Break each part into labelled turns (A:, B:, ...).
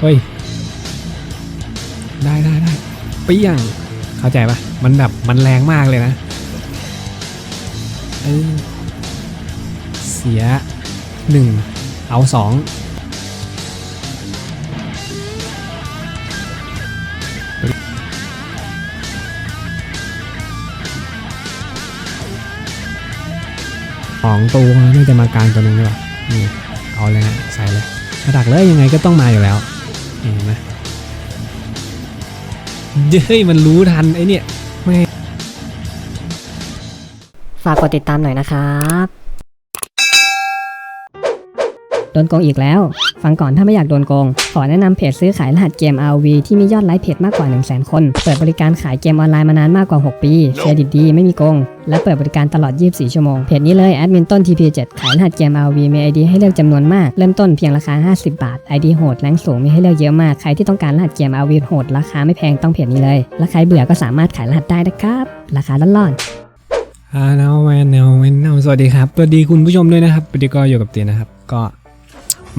A: เฮ้ย ได้ได้ได้เปี้ยง เข้าใจปะมันแบบมันแรงมากเลยนะ เออ เสียหนึ่ง เอาสองสองตัวน่าจะมากลางตัวนึงดีกว่านี่เอาเลยนะใส่เลยมาดักเลยยังไงก็ต้องมาอยู่แล้ว เห็นไหมเฮ้ยมันรู้ทันไอเนี่ยไม่
B: ฝากกดติดตามหน่อยนะครับ โดนโกงอีกแล้ว ฟังก่อนถ้าไม่อยากโดนโกง ขอแนะนำเพจซื้อขายรหัสเกม RV ที่มียอดไลค์เพจมากกว่า 1 0 0 0 0 0 คน เปิดบริการขายเกมออนไลน์มานานมากกว่า 6 ปีเครดิตดีไม่มีโกง และเปิดบริการตลอด 24 ชั่วโมง เพจนี้เลยแอดมินต้น TP7 ขายรหัสเกม RV มี ID ให้เลือกจำนวนมาก เริ่มต้นเพียงราคา 50 บาท ID โหดแรงสูงมีให้เลือกเยอะมากใครที่ต้องการรหัสเกม RV โหดราคาไม่แพงต้องเพจนี้เลยและใครเบื่อก็สามารถขายรหัสได้นะครับราคาล่อนๆ
A: ฮานาแวนเนลเวนเนสวัสดีครับสวัสดีคุณผู้ชมด้วยนะครับวันนี้ก็อยู่กับเตียนะครับก็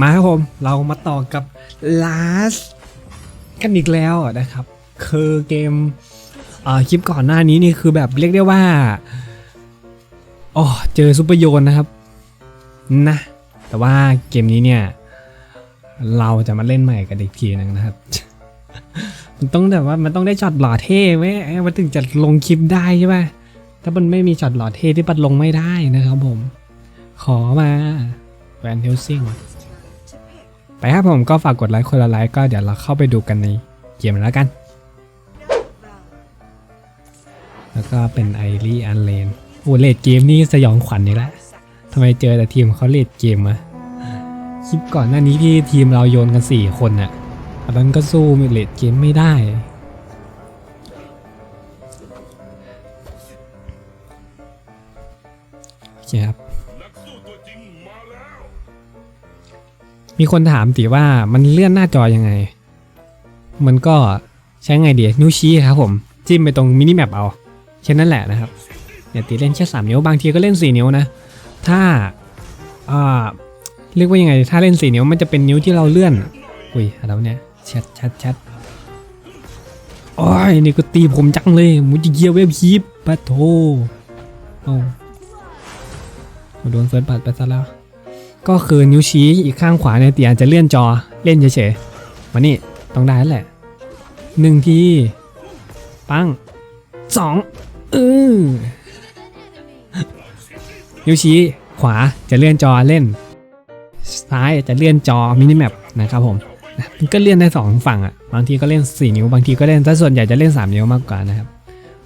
A: มาครับผมเรามาต่อกับ last กันอีกแล้วนะครับ คือเกมเอ่อคลิปก่อนหน้านี้นี่คือแบบเรียกได้ว่าอ๋อเจอซุปเปอร์โยนนะครับนะแต่ว่าเกมนี้เนี่ย เราจะมาเล่นใหม่กันอีกทีหนึงนะครับ มันต้องแบบว่ามันต้องได้ช็อตหล่อเท่ไหมมันถึงจะลงคลิปได้ใช่ไหมถ้ามันไม่มีช็อตหล่อเท่ที่ปัดลงไม่ได้นะครับผม ขอมาแวนเฮลซิง ไปครับผมก็ฝากกดไลค์คนละไลค์ก็เดี๋ยวเราเข้าไปดูกันในเกมแล้วกัน แล้วก็เป็นไอรีอันเลนโอ้เลดเกมนี่สยองขวัญนี่แหละทำไมเจอแต่ทีมเขาเลดเกมอะคลิปก่อนหน้านี้ที่ทีมเราโยนกัน 4 คนน่ะอันนั้นก็สู้เลดเกมไม่ได้โอเคครับ มีคนถามตีว่ามันเลื่อนหน้าจอยังไง มันก็ใช้ไงเดียนิ้วชี้ครับผม จิ้มไปตรงมินิแมปเอาแค่นั้นแหละนะครับเนี่ยตีเล่นแค่3นิ้วบางทีก็เล่น4นิ้วนะ ถ้าอ่าเรียกว่ายังไง ถ้าเล่น4นิ้วมันจะเป็นนิ้วที่เราเลื่อน อุ้ยอะไรวเนี่ยชัดชัดชัดโอ้ยนี่ก็ตีผมจังเลยมุจิเกียเวฟฮีปปะโทโอ้โดนเฟิร์สบัตไปซะแล้ว ก็คือนิ้วชี้อีกข้างขวาเนี่ยเตียงจะเลื่อนจอเล่นเฉยๆมานี่ต้องได้แล้วแหละหนึ่งทีปังสองเออนิ้วชี้ขวาจะเลื่อนจอเล่น ซ้ายจะเลื่อนจอมินิแมปนะครับผมมันก็เลื่อนได้สองฝั่งอะบางทีก็เล่น 4 นิ้วบางทีก็เล่นแต่ส่วนใหญ่จะเล่น 3 นิ้วมากกว่านะครับ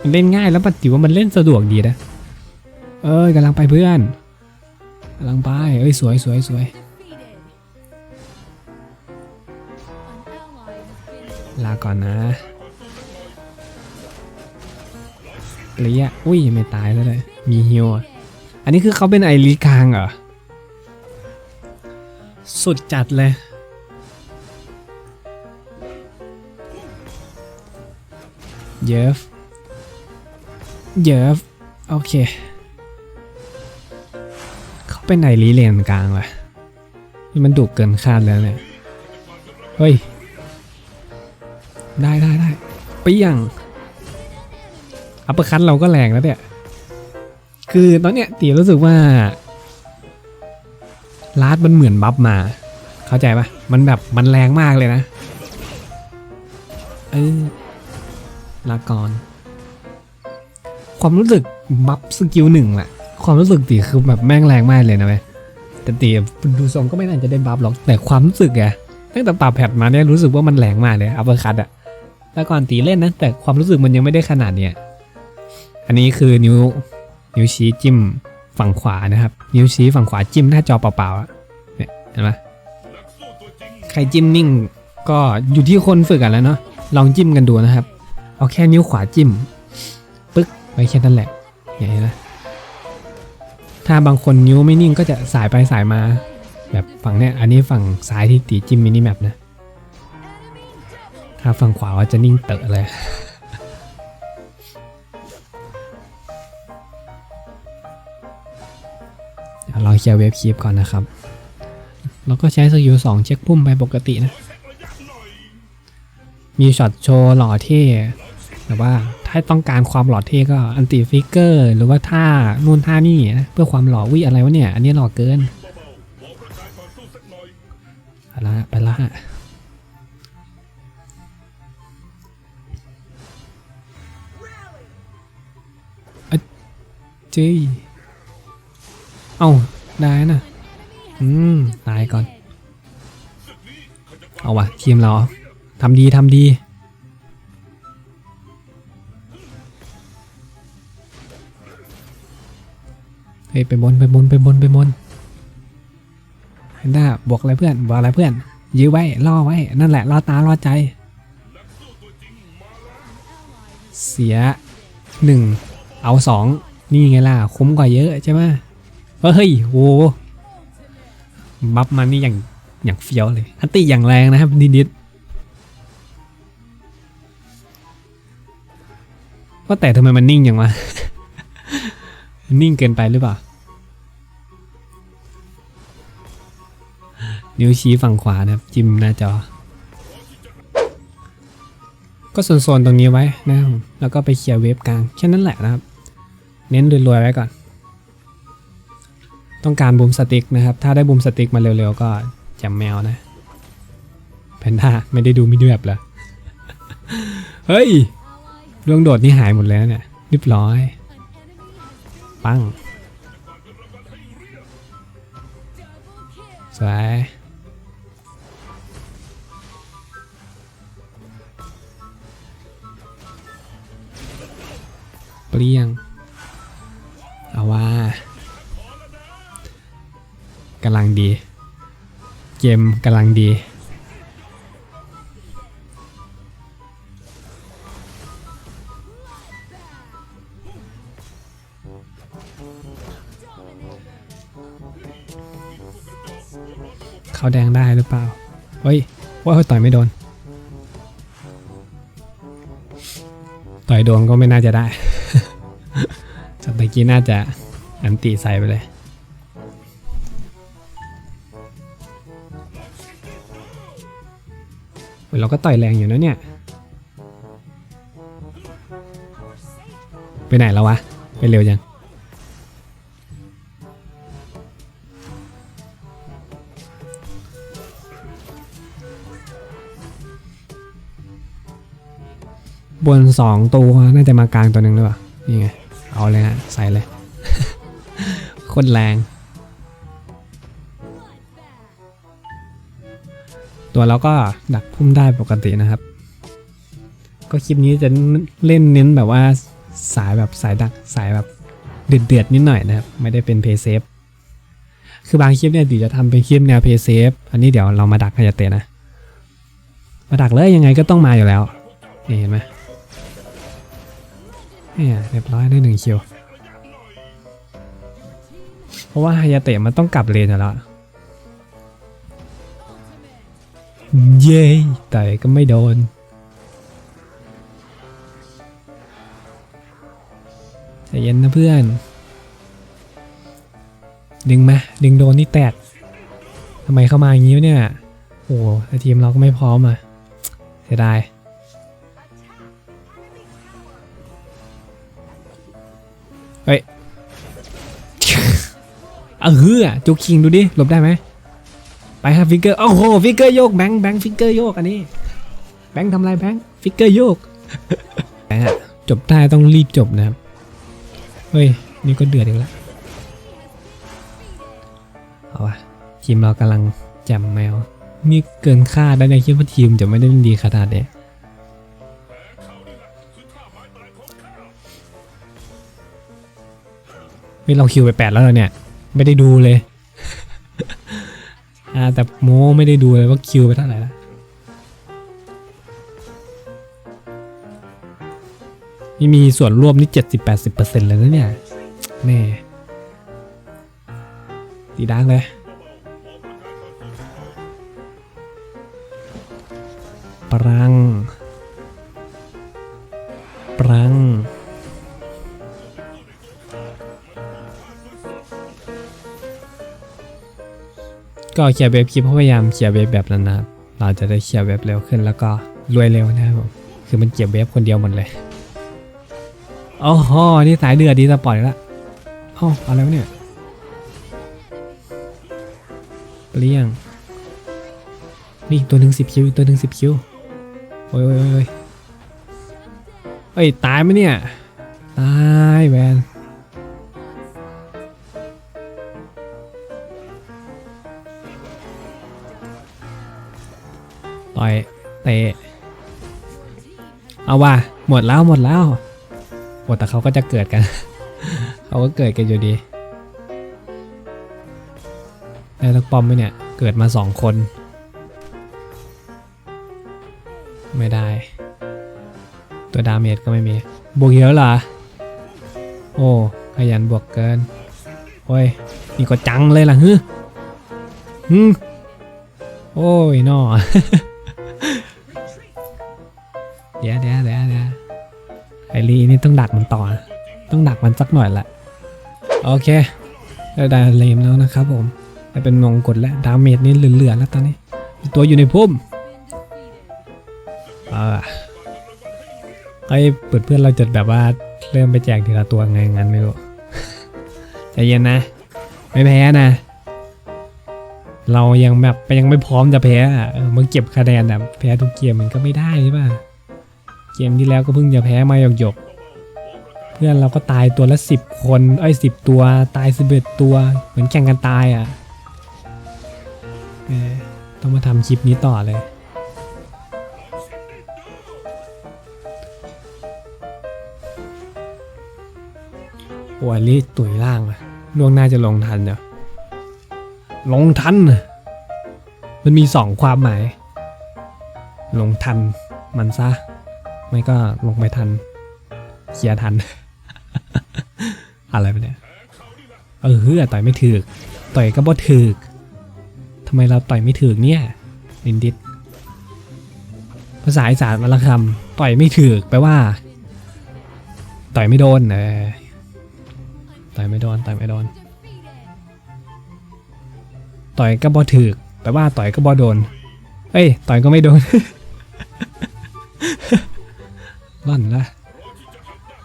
A: มันเล่นง่ายแล้วปฏิว่ามันเล่นสะดวกดีนะเอ้ยกำลังไปเพื่อน กำลังไปเอ้ยสวยสวยสวยลาก่อนนะเลียอุ้ยไม่ตายแล้วเลยมีฮิวอะ อันนี้คือเขาเป็นไอรีกลางเหรอ สุดจัดเลยเยฟเยฟโอเค เขาเป็นไอรีเลนกลางว่ะนี่มันดุเกินคาดแล้วเนี่ย เฮ้ย ได้ได้ได้เปี้ยงอัปเปอร์คัตเราก็แรงแล้วเนี่ย คือตอนเนี้ยตีรู้สึกว่าลาดมันเหมือนบัฟมา เข้าใจปะมันแบบมันแรงมากเลยนะ เออลาก่อน ความรู้สึกบัฟสกิลหนึ่งแหละ ความรู้สึกตีคือแบบแม่งแรงมากเลยนะเว้ยแต่ตีดูทรงก็ไม่น่าจะได้บัฟหรอกแต่ความรู้สึกอะตั้งแต่ปรับแพทมาเนี่ยรู้สึกว่ามันแรงมากเลยอัปเปอร์คัตอะแล้วก่อนตีเล่นนะแต่ความรู้สึกมันยังไม่ได้ขนาดเนี้ยอันนี้คือนิ้วนิ้วชี้จิ้มฝั่งขวานะครับ นิ้วชี้ฝั่งขวาจิ้มหน้าจอเปล่าๆอะเนี่ยเห็นไหมใครจิ้มนิ่งก็อยู่ที่คนฝึกกันแล้วเนาะลองจิ้มกันดูนะครับ เอาแค่นิ้วขวาจิ้มปึ๊กไว้แค่นั้นแหละอย่างนี้นะ ถ้าบางคนนิ้วไม่นิ่งก็จะสายไปสายมา แบบฝั่งเนี้ยอันนี้ฝั่งซ้ายที่ตีจิ้มมินิแมปนะ ถ้าฝั่งขวาว่าจะนิ่งเตอะเลยเราเคลียร์เวฟคีปก่อนนะครับ เราก็ใช้สกิลสองเช็คพุ่มไปปกตินะ มีช็อตโชว์หล่อเท่แต่ว่า ถ้าต้องการความหล่อเท่ก็อันติฟิกเกอร์ หรือว่าท่านู่นท่านี่เพื่อความหล่อวิอะไรวะเนี่ย อันนี้หล่อเกินไปละไปละอะจีเอ้าได้นะอืม ตายก่อน เอาวะทีมเราทำดีทำดี เฮ้ยไปบนไปบนไปบนไปบนเห็นได้บอกอะไรเพื่อนบอกอะไรเพื่อน ยื้อไว้ล่อไว้ นั่นแหละล่อตาล่อใจ เสียหนึ่งเอาสองนี่ไงล่ะ คุ้มกว่าเยอะใช่ไหมเฮ้ยโหบัฟมันนี่อย่างอย่างเฟี้ยวเลยอันติอย่างแรงนะครับนิดๆว่าแต่ทำไมมันนิ่งอย่างวะ นิ่งเกินไปหรือเปล่า นิ้วชี้ฝั่งขวานะครับ จิ้มหน้าจอ ก็โซนๆตรงนี้ไว้นะครับแล้วก็ไปเคลียร์เวฟกลางแค่นั้นแหละนะครับ เน้นรวยๆไว้ก่อน ต้องการบูมสติ๊กนะครับ ถ้าได้บูมสติ๊กมาเร็วๆ ก็จำแมวนะแพนด้าไม่ได้ดูมิดแบบเหรอ เฮ้ยดวงโดดนี่หายหมดแล้วเนี่ยเรียบร้อย ปังสวยเปรี้ยง เอาว่ากำลังดี เกมกำลังดี เขาแดงได้หรือเปล่า เฮ้ยว่าเขาต่อยไม่โดน ต่อยโดนก็ไม่น่าจะได้สัตะกี้น่าจะอันตีใส่ไปเลยเฮ้ยเราก็ต่อยแรงอยู่นะเนี่ย ไปไหนแล้ววะ ไปเร็วจัง บนสองตัวน่าจะมากลางตัวหนึ่งหรือเปล่า นี่ไง เอาเลยฮะ ใส่เลยโคตรแรง ตัวเราก็ดักพุ่มได้ปกตินะครับ ก็คลิปนี้จะเล่นเน้นแบบว่าสายแบบสายดักสายแบบเดือดเดือดๆนิดหน่อยนะครับ ไม่ได้เป็นเพย์เซฟคือบางคลิปเนี่ยเดี๋ยวจะทำเป็นคลิปแนวเพย์เซฟอันนี้เดี๋ยวเรามาดักฮายาเตะนะ มาดักเลยยังไงก็ต้องมาอยู่แล้ว นี่เห็นไหม เนี่ยเรียบร้อยได้หนึ่งคิว เพราะว่าฮายาเตะมันต้องกลับเลนแล้วเย้แต่ก็ไม่โดน ใจเย็นนะเพื่อน ดึงมา ดึงโดนนี่แตกทำไมเข้ามาอย่างนี้เนี่ย โอ้ทีมเราก็ไม่พร้อมอะ เสียดาย เฮ้ยเออฮือจุกคิงดูดิหลบได้ไหมไปครับฟิกเกอร์โอ้โหฟิกเกอร์โยกแบงค์แบงค์ฟิกเกอร์โยกอันนี้ แบงค์ทำไรแบงค์ฟิกเกอร์โยกแบงค์อะจบได้ต้องรีบจบนะครับ เฮ้ย นี่ก็เดือดอีกแล้วเอาวะทีมเรากำลังจมแมวนี่เกินคาดแล้วในคิดว่าทีมจะไม่ได้ดีขนาดนี้ นี่เราคิวไปแปดแล้วเหรอเนี่ย ไม่ได้ดูเลย อ่าแต่โมไม่ได้ดูเลยว่าคิวไปเท่าไหร่แล้วนี่มีส่วนร่วมนี่เจ็ดสิบแปดสิบเปอร์เซ็นต์เลยนะเนี่ยแม่ดีดังเลยปรัง ก็เคลียร์เว็บคลิปพยายามเคลียร์เว็บแบบนั้นนะครับเราจะได้เคลียร์เว็บเร็วขึ้นแล้วก็รวยเร็วนะครับผมคือมันเก็บเวฟคนเดียวหมดเลยโอ้โหนี่สายเดือดดีสปอร์ตแล้วอ้าวอะไรวะเนี่ยเปลี่ยงนี่ตัวหนึ่งสิบคิวอีกตัวหนึ่งสิบคิวโอ้ยโอ้ยโอ้ยเอ้ยตายไหมเนี่ย ตายแวน ต่อยเตะเอาว่าหมดแล้วหมดแล้วหมดแต่เขาก็จะเกิดกัน เขาก็เกิดกันอยู่ดีได้ลักปอมไหมเนี่ย เกิดมาสองคน ไม่ได้ ตัวดาเมจก็ไม่มี บวกเยอะเหรอ โอ้ขยันบวกเกิน โอ้ย นี่ก็จังเลยล่ะฮึฮึโอ้ยนอ เดี๋ยวเดี๋ยวเดี๋ยวเดี๋ยวไอรีนี่ต้องดักมันต่อ ต้องดักมันสักหน่อยละโอเคได้ดาเลมแล้วนะครับผมได้เป็นมงกฎแล้วดาเมจนี่เหลือๆแล้วตอนนี้ ตัวอยู่ในพุ่มเออไอ้เปิดเพื่อนเราจะแบบว่าเริ่มไปแจกทีละตัวไงงั้นไม่รู้ใจเย็นนะ ไม่แพ้นะ เรายังแบบยังไม่พร้อมจะแพ้อะเออมาเก็บคะแนนแบบแพ้ทุกเกมมันก็ไม่ได้ใช่ป่ะ กมที่แล้วก็เพิ่งจะแพ้มาหยกหยกเพื่อนเราก็ตายตัวละสิบคนไอ้สิบตัวตายสิบเอ็ดตัว เหมือนแข่งกันตายอะต้องมาทำคลิปนี้ต่อเลย โอ้ยลิตุ๋ยล่างอะล่วงหน้าจะลงทันเดี๋ยวลงทัน มันมีสองความหมาย ลงทันมันซะ ไม่ก็ลงไม่ทันเคลียร์ทัน อะไรไปเนี่ย เออเฮือต่อยไม่ถึก ต่อยก็บ่ถึกทำไมเราต่อยไม่ถึกเนี่ยลินดิดภาษาอีสานวันละคำต่อยไม่ถึกแปลว่า ต่อยไม่โดนเออต่อยไม่โดนต่อยไม่โดน ต่อยก็บอถือกแปลว่าต่อยก็บอโดน เอ้ย ต่อยก็ไม่โดน ร่อนละ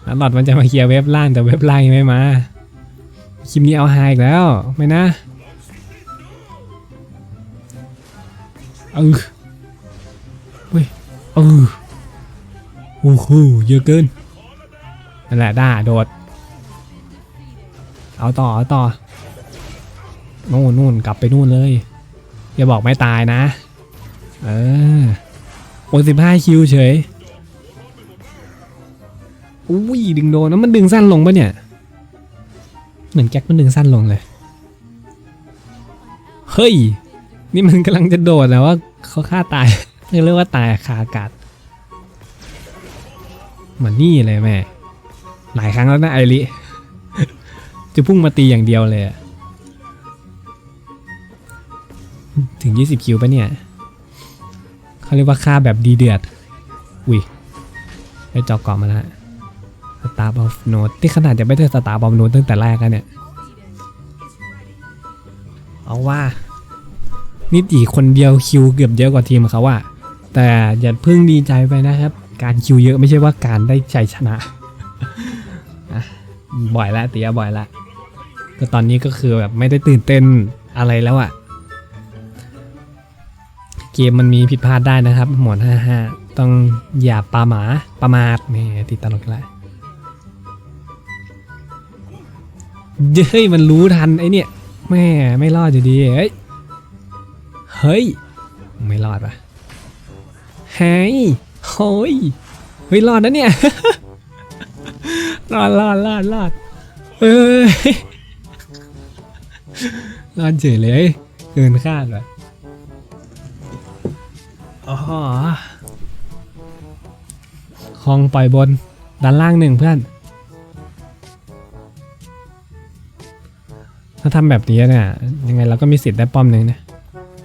A: แล้วหลอดมันจะมาเคลียร์เว็บล่างแต่เว็บล่างยังไม่มา คลิปนี้เอาหายอีกแล้ว ไม่นะเออเฮ้ยเออโอ้โหเยอะเกินนั่นแหละด่าโดด เอาต่อ เอาต่อนู่นนู่นกลับไปนู่นเลย อย่าบอกไม่ตายนะ เออโอ้สิบห้าคิวเฉย อุ้ยดึงโดนแล้วมันดึงสั้นลงปะเนี่ย เหมือนแจ็คมันดึงสั้นลงเลย เฮ้ย นี่มันกำลังจะโดดแล้วว่าเขาฆ่าตายเรียกว่าตายคาอากาศเหมือนนี่เลยแม่ หลายครั้งแล้วนะไอริ จะพุ่งมาตีอย่างเดียวเลย ถึง 20 คิวปะเนี่ย เขาเรียกว่าค่าแบบดีเดือด อุ้ยไปเจอกเกาะมาแล้ว ตาร์บอฟโนดที่ขนาดจะไม่ได้สตาร์บอฟโนดตั้งแต่แรกแล้วเนี่ย เอาว่า นิติคนเดียวคิวเกือบเยอะกว่าทีมเขาว่า แต่อย่าเพิ่งดีใจไปนะครับ การคิวเยอะไม่ใช่ว่าการได้ชัยชนะ บ่อยละเตียบ่อยละก็ตอนนี้ก็คือแบบไม่ได้ตื่นเต้นอะไรแล้วอะเกมมันมีผิดพลาดได้นะครับ หมวด55 ต้องอย่าปาหมาประมาทนี่ติดตลกละ เย้ยมันรู้ทันไอเนี่ยแม่ไม่รอดอยู่ดีเฮ้ยเฮ้ยไม่รอดปะเฮ้ยโฮ้ยเฮ้ยรอดนะเนี่ยรอดรอดรอดรอดเอ้ยรอดเฉยเลยเกินคาดว่ะอ๋อคลองปล่อยบนด้านล่างหนึ่งเพื่อน ถ้าทำแบบนี้เนี่ยยังไงเราก็มีสิทธิ์ได้ป้อมหนึ่งนะ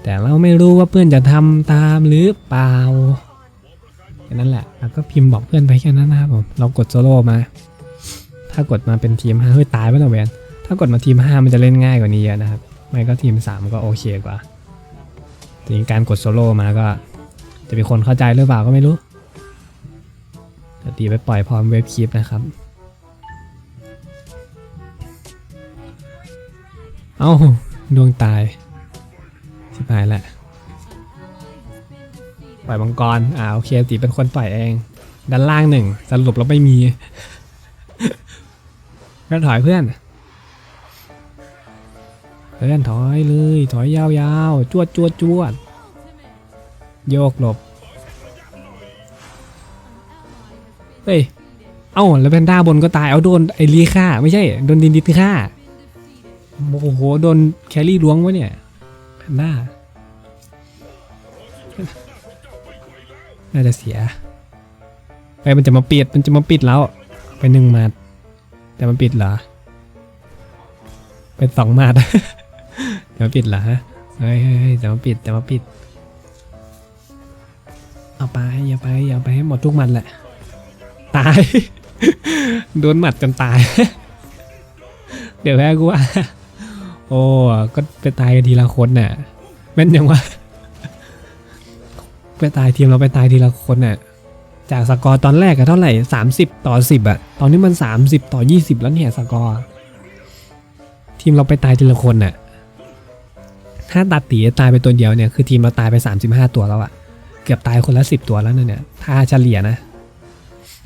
A: แต่เราไม่รู้ว่าเพื่อนจะทำตามหรือเปล่าแค่นั้นแหละแล้วก็พิมพ์บอกเพื่อนไปแค่นั้นนะครับผมเรากดโซโล่มา ถ้ากดมาเป็นทีม5เฮ้ยตายไปแล้วแวนถ้ากดมาทีม5มันจะเล่นง่ายกว่านี้เยอะนะครับ ไม่ก็ทีม3ก็โอเคกว่าทีนี้การกดโซโล่มาก็ จะมีคนเข้าใจหรือเปล่าก็ไม่รู้ตีไปปล่อยพร้อมเว็บคลิปนะครับ เอ้าดวงตายชิบหายแหละปล่อยมังกรอ่าโอเคตีเป็นคนปล่อยเอง ด้านล่างหนึ่งสรุปแล้วไม่มีก็ถอยเพื่อนเพื่อนถอยเลยถอยยาวๆจวดจวดจวดโยกหลบเฮ้ยเอ้าแล้วแพนด้าบนก็ตายเอาโดนไอรีฆ่าไม่ใช่โดนดินดินฆ่า โอ้โห โดนแครี่ล้วงวะเนี่ยแพนด้าน่าจะเสีย ไปมันจะมาปิดมันจะมาปิดแล้ว ไปหนึ่งมาดแต่มันปิดเหรอ เป็นสองมาดจะมาปิดเหรอฮะเฮ้ยเฮ้ยเฮ้ยจะมาปิดจะมาปิด เอาไปอย่าไปอย่าไปให้หมดทุกมันแหละ ตาย โดนหมัดจนตาย เดี๋ยวแพ้กูว่า โอ้ก็ไปตายกันทีละคนน่ะแม่นยังวะไปตายทีมเราไปตายทีละคนน่ะจากสกอร์ตอนแรกอะเท่าไหร่ 30 ต่อ 10อะตอนนี้มัน 30 ต่อ 20 แล้วเนี่ยสกอร์ทีมเราไปตายทีละคนน่ะถ้าตัดตีตายไปตัวเดียวเนี่ยคือทีมเราตายไป 35 ตัวแล้วอะเกือบตายคนละ 10 ตัวแล้วนเนี่ยถ้าเฉลี่ยนะ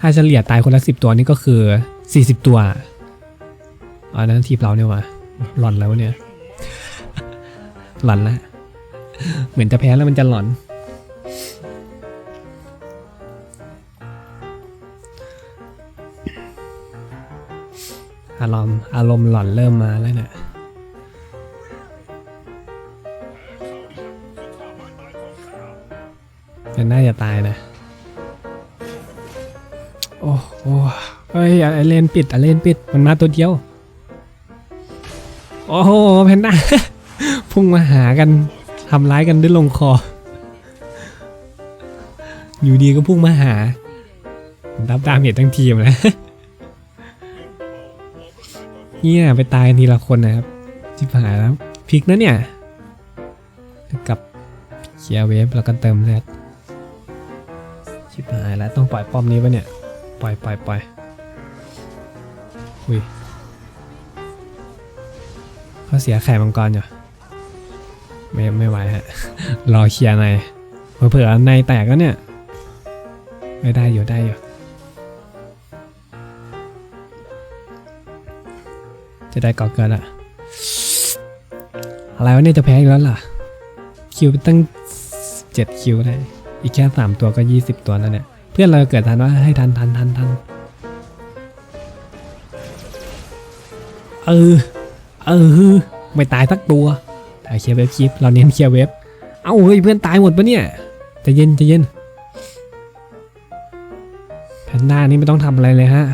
A: ถ้าเฉลี่ยตายคนละ 10 ตัวนี่ก็คือ 40 ตัวอ๋อนั้นทีมเราเนี่ยวะ หลอนแล้วเนี่ย หลอนละเหมือนจะแพ้แล้วมันจะหลอน อารมณ์อารมณ์หลอนเริ่มมาแล้วเนี่ยเป็นน่าจะตายนะ โอ้โหเฮ้ยอไรเลนปิดอะไรเลนปิด มันมาตัวเดียว อ้โหแพนด้าพุ่งมาหากันทำร้ายกันด้วยลงคอ อยู่ดีก็พุ่งมาหารับดาเมจทั้งทีมนะเนี่ยไปตายกันทีละคนนะครับจิบหายแล้วพลิกนะเนี่ยกับเคลียร์เวฟแล้วก็เติมเลือดชิบหายแล้วต้องปล่อยป้อมนี้ปะเนี่ย ปล่อยปล่อยปล่อยอุ้ย เขาเสียไข่มังกรอยู่ไม่ไม่ไหวฮะ รอเคลียร์ในเผื่อๆในแตกแล้วเนี่ย ไม่ได้อยู่ได้อยู่ จะได้ก่อเกิดละอะไรวะเนี่ยจะแพ้อีกแล้วล่ะ คิวไปตั้งเจ็ดคิวได้ อีกแค่สามตัวก็ยี่สิบตัวแล้วเนี่ย เพื่อนเราเกิดทันว่าให้ทันทันทันทันเออ เออไม่ตายสักตัวถ่ายเคลียร์เว็บคลิปเราเน้นเคลียร์เว็บ เอ้าเฮ้ยเพื่อนตายหมดปะเนี่ยจะเย็นจะเย็นแพนด้านี่ไม่ต้องทำอะไรเลยฮะ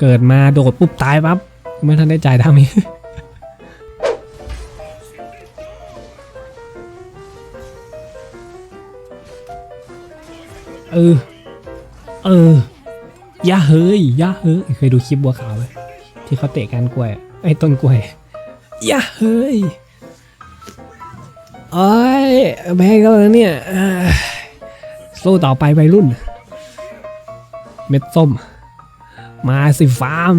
A: เกิดมาโดดปุ๊บตายปั๊บไม่ทันได้จ่ายทำอีเออ เออย่าเฮ้ยย่าเฮ้ย เคยดูคลิปบัวขาวไหมที่เขาเตะกันกล้วย ไอ้ต้นกล้วย อย่าเฮ้ยโอ้ยแพ้ก็แล้วเนี่ยอ่าสู้ต่อไปวัยรุ่น เม็ดส้ม มาสิฟาร์ม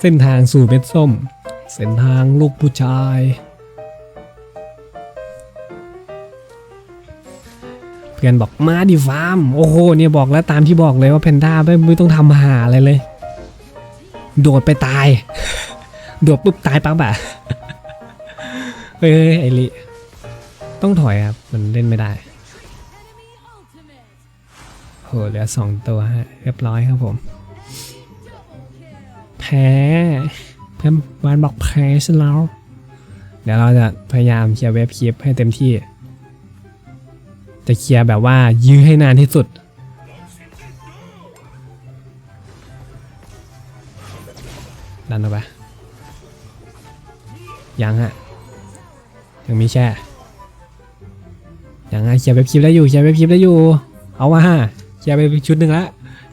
A: เส้นทางสู่เม็ดส้ม เส้นทางลูกผู้ชาย เพื่อนบอกมาดิฟาร์ม โอ้โห เนี่ยบอกแล้วตามที่บอกเลยว่าแพนด้าไม่ไม่ต้องทำหาอะไรเลย โดดไปตาย โดดปุ๊บตายปั๊บอะเฮ้ยไอริต้องถอยครับ มันเล่นไม่ได้โหเหลือสองตัวฮะเรียบร้อยครับผม แพ้เพื่อนบ้านบอกแพ้ซะแล้ว เดี๋ยวเราจะพยายามเคลียร์เว็บคลิปให้เต็มที่ จะเคลียร์แบบว่ายื้อให้นานที่สุดดันออกไป ยังฮะยังมีแช่ยังฮะเขียร์เว็บคลิปได้อยู่เขียร์เว็บคลิปได้อยู่ เอาว่าฮะเขียร์ไปชุดหนึ่งละ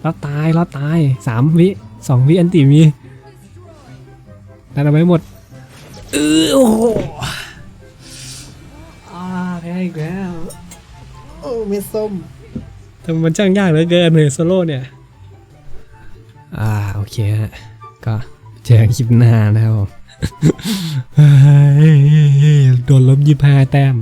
A: รอดตายรอดตายสามวิสองวิอันติมีดันเอาไม่หมดเออโอ้โหอ่าแพ้อีกแล้วโอ้เม็ดส้มทำมันช่างยากเหลือเกินเลยโซโล่เนี่ย อ่า โอเคฮะ ก็เจอกันคลิปหน้านะครับผม โดนล้มยิบห้าแต้ม